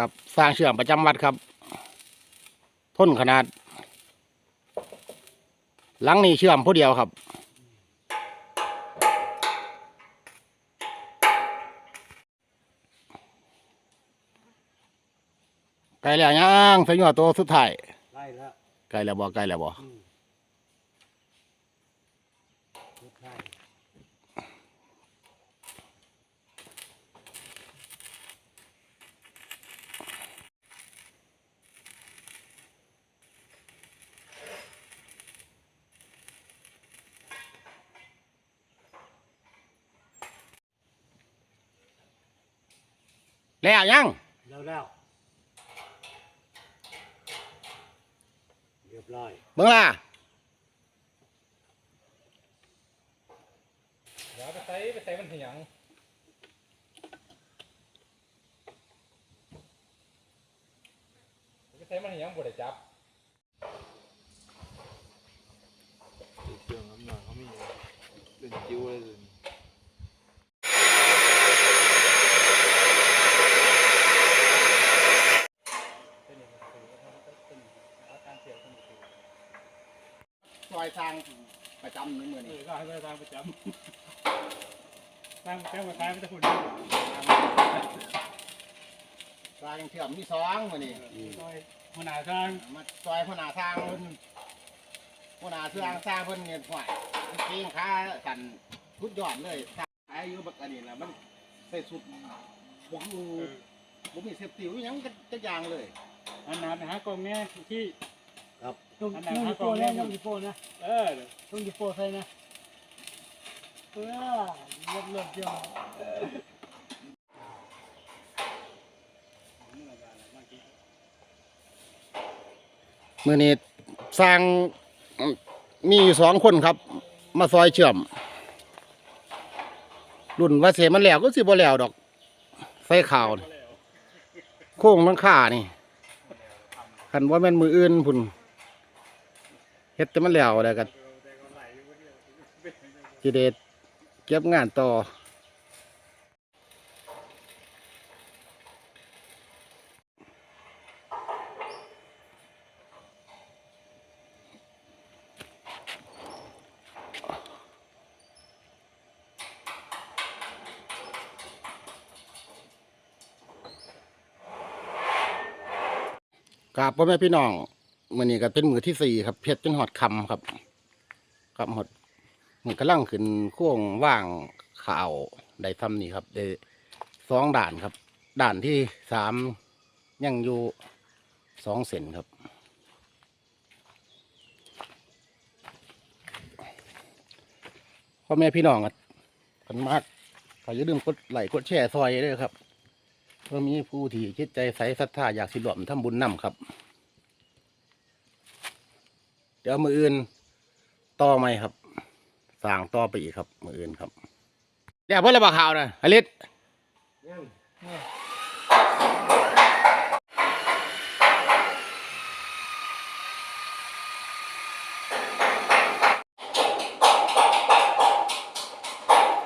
ครับสร้างเชื่อมประจำวัดครับทนขนาด หลังนี้เชื่อมผู้เดียวครับไกลแล้วยังใส่หัวตัวสุดท้ายไล่แล้วไกลแล้วบ่ไกลแล้วบ่ แล้วยังแล้วแล้วเรียบร้อยเบิ่งล่ะเดี๋ยวไปใส่ไปใส่มันเหียงไปใส่มันเหียงบ่ได้จับเครื่องน้ำหนักเขามีเป็นจิ้วเลย สิซอยสร้างประจำในมือเอนี้อก็ให้ไปทางประจำทางแก้วมาขายไม่ต้องพูดสร้างเชื่อมมีสองมือนี้ซอยหัวหน้าทางมาซอยหัวหน้าสร้างเพิ่นหัวหน้าสร้างสร้างเพิ่นเนี่ยห่วยเก่งขากันทุดยอดเลยสร้างอายุบักอันนี้ล่ะมันใส่สุดบ่อยู่บ่มีเซฟตี้อิหยังจักอย่างเลย อันนั้นนะฮะกองแง่ที่ ต้องอันไหนต้องครัดีบโฟนะต้องดีโฟนะเออต้องดีโฟใส่นะเออเลิศเลิศเดียวมือนี้สร้างมีอยู่สองคนครับ มาซอยเชื่อม รุ่นว่าเสียมันแล้วก็สิบ่แล้วดอกใส่ข่าวนี่โค้งหลังคานี่คันว่าแม่นมืออื่นพุ่น เฮ็ดแต่มันแล้วแล้วก็สิเดเก็บงานต่อกราบพ่อแม่พี่น้อง มือนี้ก็เป็นมือที่สี่ครับเพชรจนหอดคำครับครับหอดมือกำลังขึ้นข่วงว่างข่าวได้ทำนี่ครับได้สองด่านครับ ด่านที่สามยังอยู่สองเซนครับพ่อแม่พี่น้องกันกันมากขออย่าลืมกดไลค์กดแชร์ซอยด้วยครับเพื่อมีผู้ที่จิตใจใสศรัทธาอยากสิรวมทำบุญนำครับ เดี๋ยวมืออื่นต่อไหมครับสร้างต่อไปอีกครับ มืออื่นครับเดี๋ยวเพื่อนระบาข่าวนะอลิศ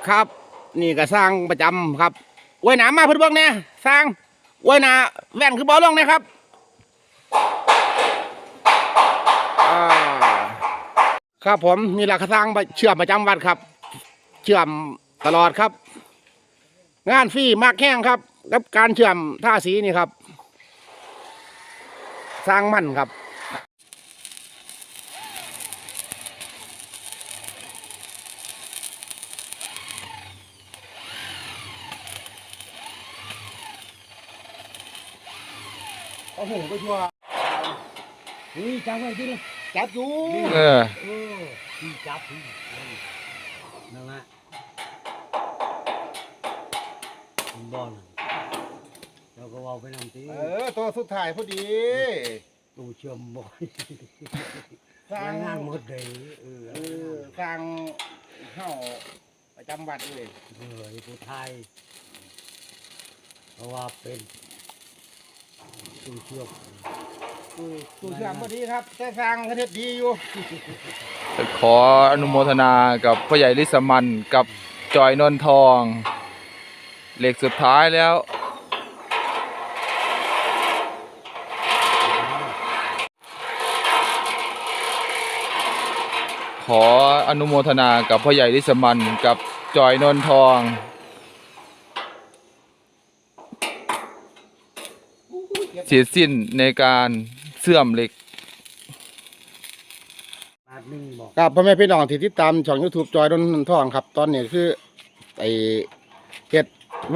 ครับ นี่ก็สร้างประจำครับไว้หนามาเพื่อนเบิ่งเนี่ยสร้างไว้หนาแว่นคือบอลลงนะครับอ่า ครับผมนี่หละก็สร้างเชื่อมประจำวัดครับ เชื่อมตลอดครับ งานฟรีมากแข้งครับกับการเชื่อมท่าสีนี่ครับ สร้างมั่นครับโอ้โหไปชัวร์นี่จับไว้ดิ จับอยู่เออเออที่จับที่นั่นแหละคุณบอลเราก็เอาไปนำตีเออ ตัวสุดท้ายพอดีตู้เชื่อมบ่อยสร้างงานหมดเลยเออเออสร้างเฮ้าประจำวัดเลยเออผู้ไทยเพราะว่าเป็นตู้เชื่อม ตัวเชื่อมดีครับแต่สร้างเฮ็ดดีอยู่ ขออนุโมทนากับพ่อใหญ่ลิสมันกับจอยนนทอง เหล็กสุดท้ายแล้ว ขออนุโมทนากับพ่อใหญ่ลิสมันกับจอยนนทองเสียสิ้นในการ เสื่อมเหล็ก บาทหนึ่งบอกครับพ่อแม่พี่น้องที่ติดตามช่อง YouTube จอยดนทองครับ ตอนนี้คือไอ้เฮ็ด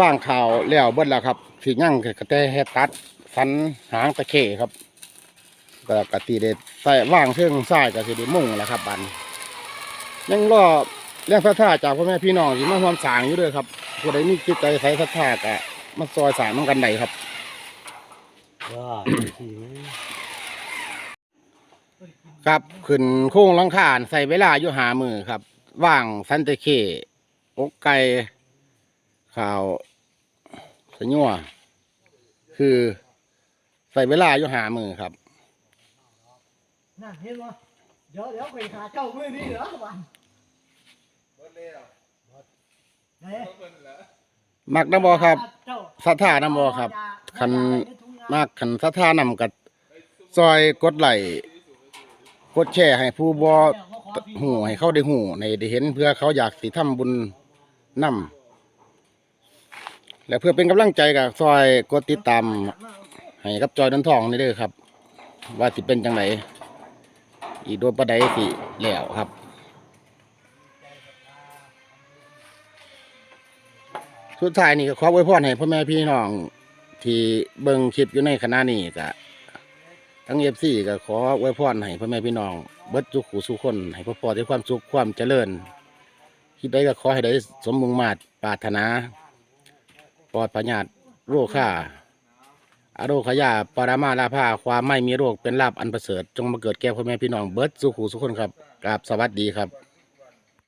ว่างข่าวแล้วเบิดแล้วครับสิยั่งก็แต่เฮ็ดตัดสันหางตะเข้ครับก็กติเด็ดใส่ว่างเครื่องทรายก็สิได้มุ่งแล้วครับบัดนยังรอเรื่องศรัทธาจากพ่อแม่พี่น้องที่มาร่วมสร้างอยู่เด้วยครับผู้ใดมีจิตใจใส่ศรัทธาก็มาซอยสร้างนำกันได้ครับ ว่าสี่ไหม ครับขึ้นโค้งหลังคาใส่เวลาอยู่หามือครับว่างสันเตเคอกไก่ข่าวสญัวคือใส่เวลาอยู่หามือครับนั่นเห็นบ่เดี๋ยวเดี๋ยวไปขาเจ้ามือนี่เหรอวันไหนมักน้ำบอครับเจ้าสัทธาน้ำบอครับ คันมากขันสัทธานำกับซอยกดไหลค์ กดแชร์ให้ผู้บอหูให้เขาได้หูในได้เห็น เพื่อเขาอยากสิทำบุญนำและเพื่อเป็นกำลังใจกับซอยกดติดตามให้กับจอยนันทองนี่เด้อครับ ว่าสิเป็นจังไดอีกโดนประไดสิแล้วครับสุดท้ายนี่ก็ขอไว้พรให้พ่อแม่พี่น้อง ที่เบิ่งคลิปอยู่ในขณะนี้ก็ ทั้งเอฟซีก็ขอไว้พรให้พ่อแม่พี่น้อง เบิดทุกขู่สุขคน ให้พ่อพ่อได้ความสุขความเจริญ คิดได้ก็ขอให้ได้สมมุงมาตรปรารถนา ปลอดพญาตโรคค่าอโรคยาปรามาลาภาความไม่มีโรคเป็นลาบอันประเสริฐ จงมาเกิดแก่พ่อแม่พี่น้องเบิดสุขหูสุขคนครับกราบสวัสดีครับ